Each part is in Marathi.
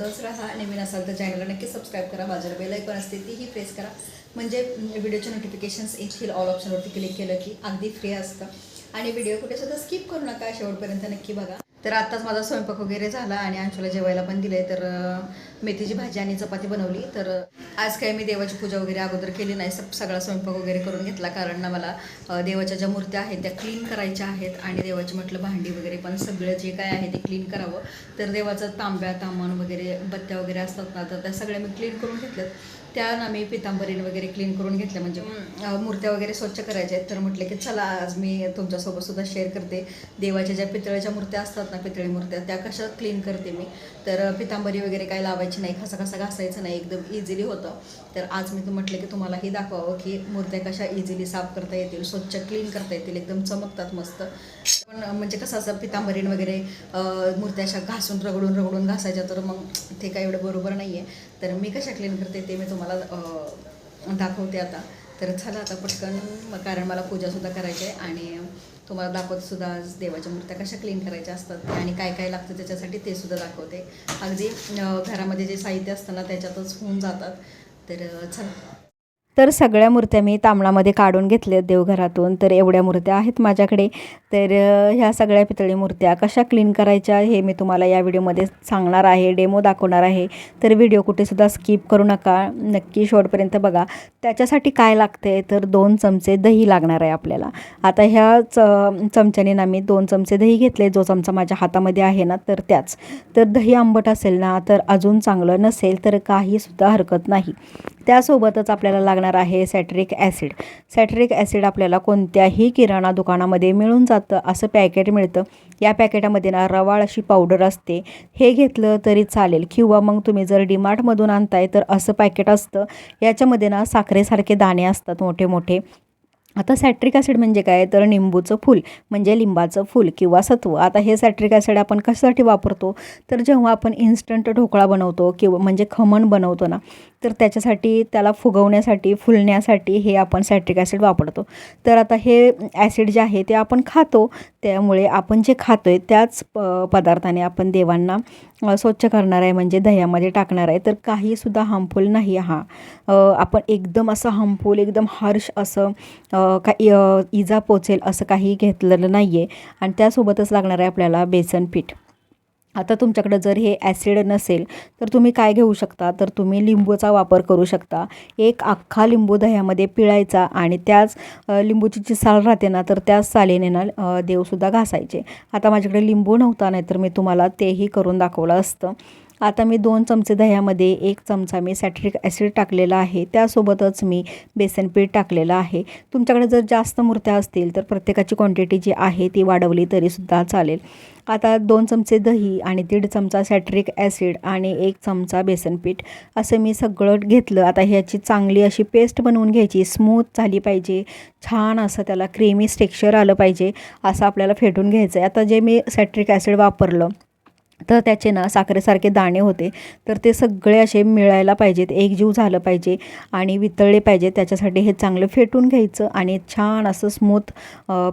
मजेत राहा नवीन असाल तर चॅनलला नक्की सबस्क्राईब करा. बाजूला बेल आयकॉन असते तीही प्रेस करा. म्हणजे व्हिडिओचे नोटिफिकेशन्स येथील ऑल ऑप्शनवरती क्लिक केलं की अगदी फ्री असतं. आणि व्हिडिओ कुठे सुद्धा स्किप करू नका. शेवटपर्यंत नक्की बघा. तर आत्ताच माझा स्वयंपाक वगैरे झाला आणि अंशूला जेवायला पण दिले तर मेथीची भाजी आणि चपाती बनवली. तर आज काही मी देवाची पूजा वगैरे अगोदर केली नाही. सब सगळा स्वयंपाक वगैरे करून घेतला. कारण ना मला देवाच्या ज्या मूर्त्या आहेत त्या क्लीन करायच्या आहेत आणि देवाची म्हटलं भांडी वगैरे पण सगळं जे काय आहे ते क्लीन करावं. तर देवाचं तांब्या तांबण वगैरे बत्त्या वगैरे असतात ना तर त्या सगळ्या मी क्लीन करून घेतल्यात. त्या ना मी पितांबरीन वगैरे क्लीन करून घेतल्या. म्हणजे मूर्त्या वगैरे स्वच्छ करायच्या आहेत. तर म्हटलं की चला आज मी तुमच्यासोबत सुद्धा शेअर करते. देवाच्या ज्या पितळ्याच्या मूर्त्या असतात ना पितळी मूर्त्या त्या कशा क्लीन करते मी. तर पितांबरी वगैरे काय लावायची नाही खसा खसा घासायचं नाही एकदम इझिली होतं. तर आज मी तर म्हटलं की तुम्हाला हे दाखवावं की मूर्त्या कशा इझिली साफ करता येतील स्वच्छ क्लीन करता येतील एकदम चमकतात मस्त. पण म्हणजे कसं असं पितांबरीण वगैरे मूर्त्या अशा घासून रगडून रगडून घासायच्या तर मग ते काय एवढं बरोबर नाही आहे तर मी कशा क्लीन करते ते मी तुम्हाला दाखवते आता. तर चला आता पटकन मग कारण मला पूजासुद्धा करायची आहे आणि तुम्हाला दाखवतसुद्धा आज देवाच्या मूर्त्या कशा क्लीन करायच्या असतात आणि काय काय लागतं त्याच्यासाठी ते सुद्धा दाखवते. अगदी घरामध्ये जे साहित्य असतं ना त्याच्यातच होऊन जातात. तर चला. तर सगळ्या मूर्त्या मी तांबडामध्ये काढून घेतल्या देवघरातून. तर एवढ्या मूर्त्या आहेत माझ्याकडे. तर ह्या सगळ्या पितळी मूर्त्या कशा क्लीन करायच्या हे मी तुम्हाला या व्हिडिओमध्ये सांगणार आहे डेमो दाखवणार आहे. तर व्हिडिओ कुठेसुद्धा स्किप करू नका. नक्की शेवटपर्यंत बघा. त्याच्यासाठी काय लागते तर दोन चमचे दही लागणार आहे आपल्याला. आता ह्या च चमच्याने ना मी दोन चमचे दही घेतले. जो चमचा माझ्या हातामध्ये आहे ना तर त्याच. तर दही आंबट असेल ना तर अजून चांगलं नसेल तर काहीसुद्धा हरकत नाही. त्यासोबतच आपल्याला लागणार आहे सॅट्रिक ॲसिड. सॅट्रिक ॲसिड आपल्याला कोणत्याही किराणा दुकानामध्ये मिळून जातं असं पॅकेट मिळतं. या पॅकेटामध्ये ना रवाळ अशी पावडर असते. हे घेतलं तरी चालेल. किंवा मग तुम्ही जर डीमार्टमधून आणताय तर असं पॅकेट असतं. याच्यामध्ये ना साखरेसारखे दाणे असतात मोठे मोठे आता सॅट्रिक ॲसिड म्हणजे काय? तर निंबूचं फूल म्हणजे लिंबाचं फूल किंवा सत्व. आता हे सॅट्रिक ॲसिड आपण कशासाठी वापरतो? तर जेव्हा आपण इन्स्टंट ढोकळा बनवतो किंवा म्हणजे खमण बनवतो ना तर त्याच्यासाठी त्याला फुगवण्यासाठी फुलण्यासाठी हे आपण सॅट्रिक ॲसिड वापरतो. तर आता हे ॲसिड जे आहे ते आपण खातो. त्यामुळे आपण जे खातो आहे त्याच प पदार्थाने आपण देवांना स्वच्छ करणार आहे म्हणजे दह्यामध्ये टाकणार आहे. तर काहीसुद्धा हार्मफुल नाही हा. आपण एकदम असं हार्मफुल एकदम हार्श असं काही इजा पोचेल असं काही घेतलेलं नाही आहे आणि त्यासोबतच लागणार आहे आपल्याला बेसन पीठ. आता तुमच्याकडं जर हे ॲसिड नसेल तर तुम्ही काय घेऊ शकता? तर तुम्ही लिंबूचा वापर करू शकता. एक अख्खा लिंबू दह्यामध्ये पिळायचा आणि त्याच लिंबूची जी साल राहते ना तर त्याच सालीने ना देवसुद्धा घासायचे. आता माझ्याकडे लिंबू नव्हता नाही तर मी तुम्हाला तेही करून दाखवलं असतं. आता मी दोन चमचे दह्यामध्ये एक चमचा मी सॅट्रिक ॲसिड टाकलेला आहे. त्यासोबतच मी बेसन पीठ टाकलेलं आहे. तुमच्याकडे जर जास्त मूर्त्या असतील तर प्रत्येकाची क्वांटिटी जी आहे ती वाढवली तरीसुद्धा चालेल. आता दोन चमचे दही आणि दीड चमचा सॅट्रिक ॲसिड आणि एक चमचा बेसन पीठ असं मी सगळं घेतलं. आता ह्याची चांगली अशी पेस्ट बनवून घ्यायची. स्मूथ झाली पाहिजे. छान असं त्याला क्रीमी टेक्स्चर आलं पाहिजे. असं आपल्याला फेटून घ्यायचं आहे आता जे मी सॅट्रिक ॲसिड वापरलं तर त्याचे ना साखरेसारखे दाणे होते. तर ते सगळे असे मिळायला पाहिजेत. एकजीव झालं पाहिजे आणि वितळले पाहिजे त्याच्यासाठी हे चांगलं फेटून घ्यायचं आणि छान असं स्मूथ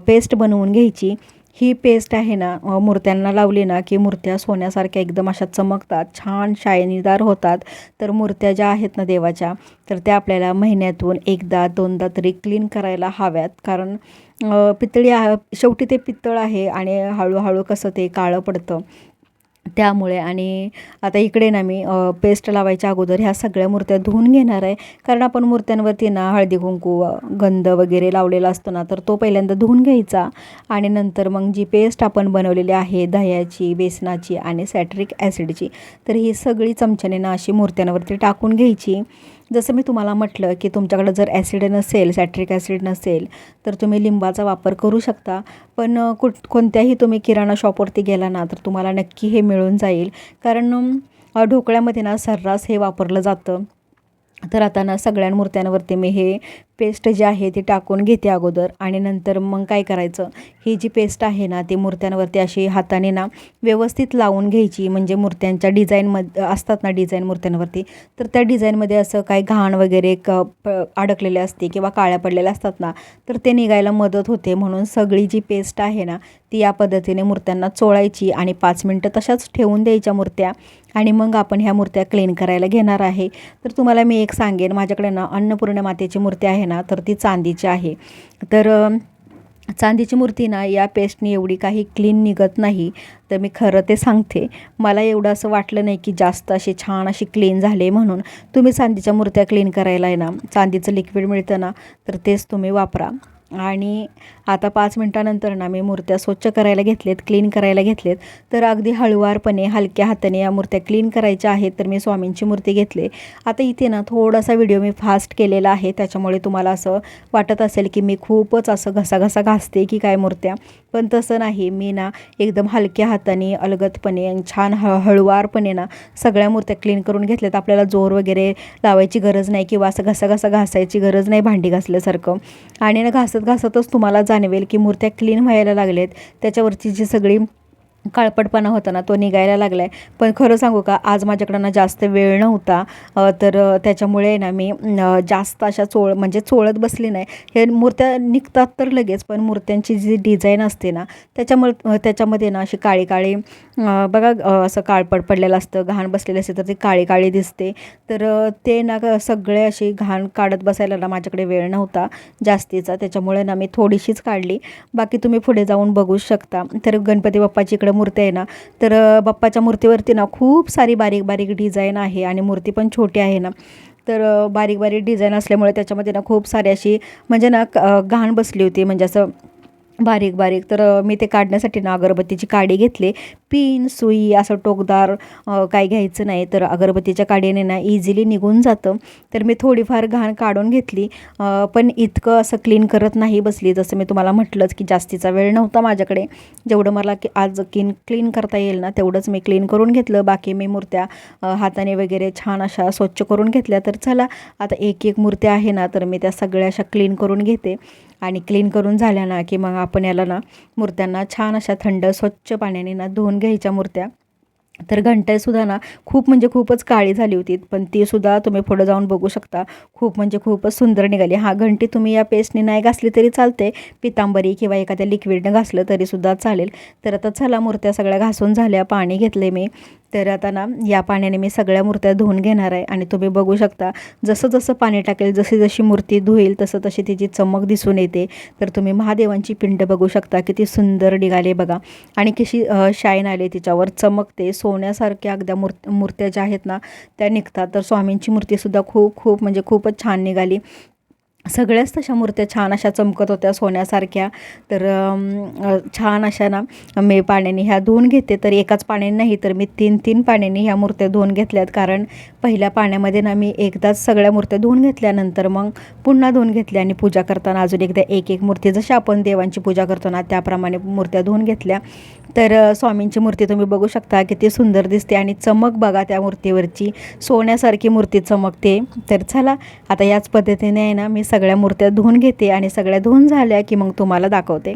पेस्ट बनवून घ्यायची. ही पेस्ट आहे ना मूर्त्यांना लावली ना की मूर्त्या सोन्यासारख्या एकदम अशा चमकतात छान शायनीदार होतात. तर मूर्त्या ज्या आहेत ना देवाच्या तर त्या आपल्याला महिन्यातून एकदा दोनदा तरी क्लीन करायला हव्यात. कारण पितळी शेवटी ते पितळ आहे आणि हळूहळू कसं ते काळं पडतं. त्यामुळे आणि आता इकडे ना मी पेस्ट लावायच्या अगोदर ह्या सगळ्या मूर्त्या धुवून घेणार आहे. कारण आपण मूर्त्यांवरती ना हळदी कुंकू गंध वगैरे लावलेला असतो ना तर तो पहिल्यांदा धुवून घ्यायचा. आणि नंतर मग जी पेस्ट आपण बनवलेली आहे दह्याची बेसनाची आणि सॅट्रिक ॲसिडची तर ही सगळी चमच्याने ना अशी मूर्त्यांवरती टाकून घ्यायची. जसं मी तुम्हाला म्हटलं की तुमच्याकडं जर ॲसिड नसेल सॅट्रिक ॲसिड नसेल तर तुम्ही लिंबाचा वापर करू शकता. पण कुठ कोणत्याही तुम्ही किराणा शॉपवरती गेला ना तर तुम्हाला नक्की हे मिळून जाईल. कारण ढोकळ्यामध्ये ना सर्रास हे वापरलं जातं. तर आता ना सगळ्या मूर्त्यांवरती मी हे पेस्ट जी आहे ती टाकून घेते अगोदर आणि नंतर मग काय करायचं? ही जी पेस्ट आहे ना ती मूर्त्यांवरती अशी हाताने ना व्यवस्थित लावून घ्यायची. म्हणजे मूर्त्यांच्या डिझाईनमध्ये असतात ना डिझाईन मूर्त्यांवरती. तर त्या डिझाईनमध्ये असं काही घाण वगैरे क प अडकलेले असते किंवा काळ्या पडलेल्या असतात ना तर ते निघायला मदत होते. म्हणून सगळी जी पेस्ट आहे ना ती या पद्धतीने मूर्त्यांना चोळायची आणि पाच मिनटं तशाच ठेवून द्यायच्या मूर्त्या. आणि मग आपण ह्या मूर्त्या क्लीन करायला घेणार आहे. तर तुम्हाला मी एक सांगेन माझ्याकडे ना अन्नपूर्ण मातेची मूर्ती आहे. आहे ना तर ती चांदीची आहे. तर चांदीची मूर्ती ना या पेस्टनी एवढी काही क्लीन निघत नाही. तर मी खरं ते सांगते मला एवढं असं वाटलं नाही की जास्त अशी छान अशी क्लीन झाले म्हणून. तुम्ही चांदीच्या मूर्त्या क्लीन करायला आहे ना चांदीचं लिक्विड मिळतं ना तर तेच तुम्ही वापरा. आणि आता पाच मिनटानंतर ना मी मूर्त्या स्वच्छ करायला घेतलेत क्लीन करायला घेतलेत. तर अगदी हळुवारपणे हलक्या हाताने या मूर्त्या क्लीन करायच्या आहेत तर मी स्वामींची मूर्ती घेतली. आता इथे ना थोडासा व्हिडिओ मी फास्ट केलेला आहे त्याच्यामुळे तुम्हाला असं वाटत असेल की मी खूपच असं घसाघसा घासते की काय मूर्त्या. पण तसं नाही मी ना एकदम हलक्या हाताने अलगदपणे आणि छान ह हळुवारपणे ना सगळ्या मूर्त्या क्लीन करून घेतल्यात. आपल्याला जोर वगैरे लावायची गरज नाही किंवा असं घसाघसा घासायची गरज नाही भांडी घासल्यासारखं. आणि ना घासत घासतच तुम्हाला जाणवेल की मूर्त्या क्लीन व्हायला लागलेत. त्याच्यावरची जी सगळी काळपटपणा होता ना तो निघायला लागला आहे पण खरं सांगू का आज माझ्याकडं ना जास्त वेळ नव्हता. तर त्याच्यामुळे ना मी जास्त अशा चोळ म्हणजे चोळत बसली नाही. हे मूर्त्या निघतात तर लगेच पण मूर्त्यांची जी डिझाईन असते ना त्याच्यामुळे त्याच्यामध्ये ना अशी काळी काळी बघा असं काळपट पडलेलं असतं घाण बसलेलं असते तर ती काळी काळी दिसते. तर ते ना सगळे अशी घाण काढत बसायला ना माझ्याकडे वेळ नव्हता जास्तीचा त्याच्यामुळे ना मी थोडीशीच काढली. बाकी तुम्ही पुढे जाऊन बघू शकता. तर गणपती बाप्पाची इकडे मूर्ती आहे ना तर बाप्पाच्या मूर्तीवरती ना खूप सारी बारीक बारीक डिझाईन आहे आणि मूर्ती पण छोटी आहे ना. तर बारीक बारीक डिझाईन असल्यामुळे त्याच्यामध्ये ना खूप सारी अशी म्हणजे ना घाण बसली होती. म्हणजे असं बारीक बारीक. तर मी ते काढण्यासाठी ना अगरबत्तीची काडी घेतली. पिन सुई असं टोकदार काय घ्यायचं नाही. तर अगरबत्तीच्या काडीने ना इझिली निघून जातं. तर मी थोडीफार घाण काढून घेतली. पण इतकं असं क्लीन करत नाही बसली. जसं मी तुम्हाला म्हटलंच की जास्तीचा वेळ नव्हता माझ्याकडे. जेवढं मला की आज क्लीन क्लीन करता येईल ना तेवढंच मी क्लीन करून घेतलं. बाकी मी मूर्त्या हाताने वगैरे छान अशा स्वच्छ करून घेतल्या. तर चला आता एक एक मूर्त्या आहे ना तर मी त्या सगळ्या अशा क्लीन करून घेते. आणि क्लीन करून झाल्या ना की मग आपण याला ना मूर्त्यांना छान अशा थंड स्वच्छ पाण्याने ना धुवून घ्यायच्या मूर्त्या. तर घंटासुद्धा ना खूप म्हणजे खूपच काळी झाली होती पण ती सुद्धा तुम्ही पुढं जाऊन बघू शकता. खूप म्हणजे खूपच सुंदर निघाली. हा घंटी तुम्ही या पेस्टने नाही घासली तरी चालते पितांबरी किंवा एखाद्या लिक्विडनं घासलं तरीसुद्धा चालेल. तर आता चला मूर्त्या सगळ्या घासून झाल्या पाणी घेतले मी. तर आता ना या पाण्याने मी सगळ्या मूर्त्या धुवून घेणार आहे आणि तुम्ही बघू शकता जसं जसं पाणी टाकेल जशी जशी मूर्ती धुईल तसं तशी तिची चमक दिसून येते. तर तुम्ही महादेवांची पिंड बघू शकता किती सुंदर निघाले बघा. आणि कशी शाईन आले तिच्यावर चमकते सोन्यासारख्या अगद्या मूर् मूर्त्या ज्या आहेत ना त्या निघतात. तर स्वामींची मूर्तीसुद्धा खूप खूप म्हणजे खूपच छान निघाली. सगळ्याच तशा मूर्त्या छान अशा चमकत होत्या सोन्यासारख्या. तर छान अशा ना मी पाण्याने ह्या धुवून घेते. तर एकाच पाण्याने नाही तर मी तीन तीन पाण्याने ह्या मूर्त्या धुवून घेतल्यात. कारण पहिल्या पाण्यामध्ये ना मी एकदाच सगळ्या मूर्त्या धुवून घेतल्यानंतर मग पुन्हा धुवून घेतल्या. आणि पूजा करताना अजून एकदा एक एक मूर्ती जशी आपण देवांची पूजा करतो ना त्याप्रमाणे मूर्त्या धुवून घेतल्या. तर स्वामींची मूर्ती तुम्ही बघू शकता किती सुंदर दिसते. आणि चमक बघा त्या मूर्तीवरची. सोन्यासारखी मूर्ती चमकते. तर चला आता याच पद्धतीने आहे ना मी सगळ्या मूर्त्या धुवून घेते आणि सगळ्या धुवून झाल्या की मग तुम्हाला दाखवते.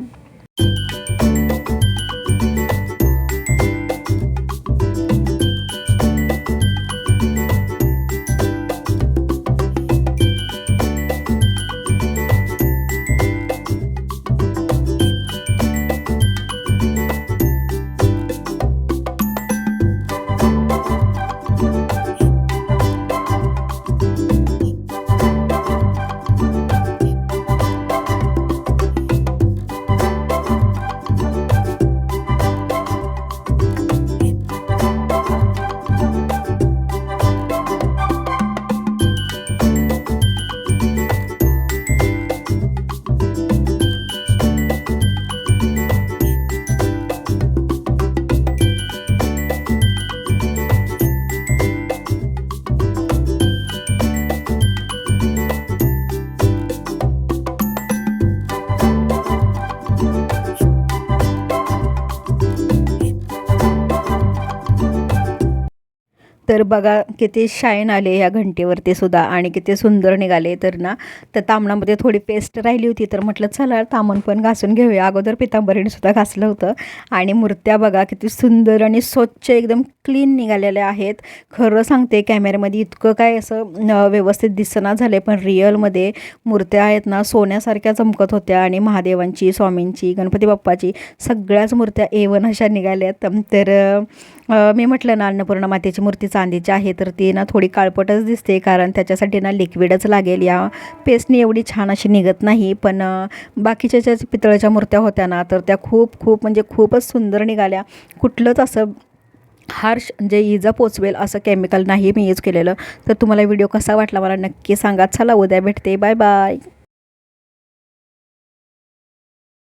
तर बघा किती शाईन आले ह्या घंटेवरती सुद्धा आणि किती सुंदर निघाले तर ना. तर तामणामध्ये थोडी पेस्ट राहिली होती तर म्हटलं चला तामण पण घासून घेऊया. अगोदर पितांबरीने सुद्धा घासलं होतं. आणि मूर्त्या बघा किती सुंदर आणि स्वच्छ एकदम क्लीन निघालेल्या आहेत. खरं सांगते कॅमेऱ्यामध्ये इतकं काय असं व्यवस्थित दिसना झालं पण रिअलमध्ये मूर्त्या आहेत ना सोन्यासारख्या चमकत होत्या. आणि महादेवांची स्वामींची गणपती बाप्पाची सगळ्याच मूर्त्या ए वन अशा निघाल्यात. तर मी म्हटलं ना अन्नपूर्णा मातेची मूर्ती चांदीची आहे तर ती ना थोडी काळपटच दिसते कारण त्याच्यासाठी ना लिक्विडच लागेल. या पेस्टनी एवढी छान अशी निघत नाही पण बाकीच्या ज्या पितळेच्या मूर्त्या होत्या ना तर त्या खूप खूप म्हणजे खूपच सुंदर निघाल्या. कुठलंच असं हार्श म्हणजे इजा पोचवेल असं केमिकल नाही मी यूज केलेलं. तर तुम्हाला व्हिडिओ कसा वाटला मला नक्की सांगा. चला उद्या भेटते. Bye bye.